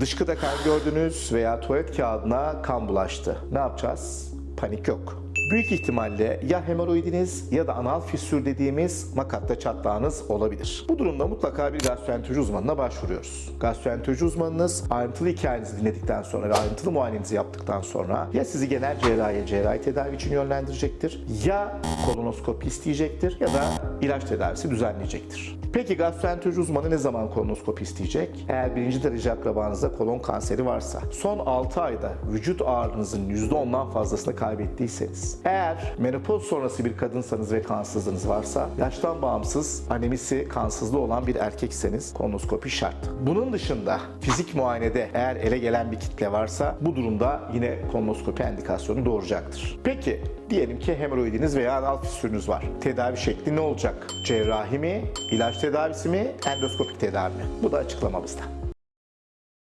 Dışkıda kan gördünüz veya tuvalet kağıdına kan bulaştı. Ne yapacağız? Panik yok. Büyük ihtimalle ya hemoroidiniz ya da anal fissür dediğimiz makatta çatlağınız olabilir. Bu durumda mutlaka bir gastroenteroloji uzmanına başvuruyoruz. Gastroenteroloji uzmanınız ayrıntılı hikayenizi dinledikten sonra ve ayrıntılı muayenenizi yaptıktan sonra ya sizi genel cerrahiye cerrahi tedavi için yönlendirecektir ya kolonoskopi isteyecektir ya da ilaç tedavisi düzenleyecektir. Peki gastroenteroloji uzmanı ne zaman kolonoskopi isteyecek? Eğer birinci derece akrabanızda kolon kanseri varsa, son 6 ayda vücut ağırlığınızın %10'dan fazlasını kaybettiyseniz, eğer menopoz sonrası bir kadınsanız ve kansızlığınız varsa, yaştan bağımsız anemisi kansızlığı olan bir erkekseniz kolonoskopi şart. Bunun dışında fizik muayenede eğer ele gelen bir kitle varsa bu durumda yine kolonoskopi endikasyonu doğuracaktır. Peki diyelim ki hemoroidiniz veya anal fissürünüz var. Tedavi şekli ne olacak? Cerrahi mi, ilaç tedavisi mi, endoskopik tedavi mi? Bu da açıklamamızda.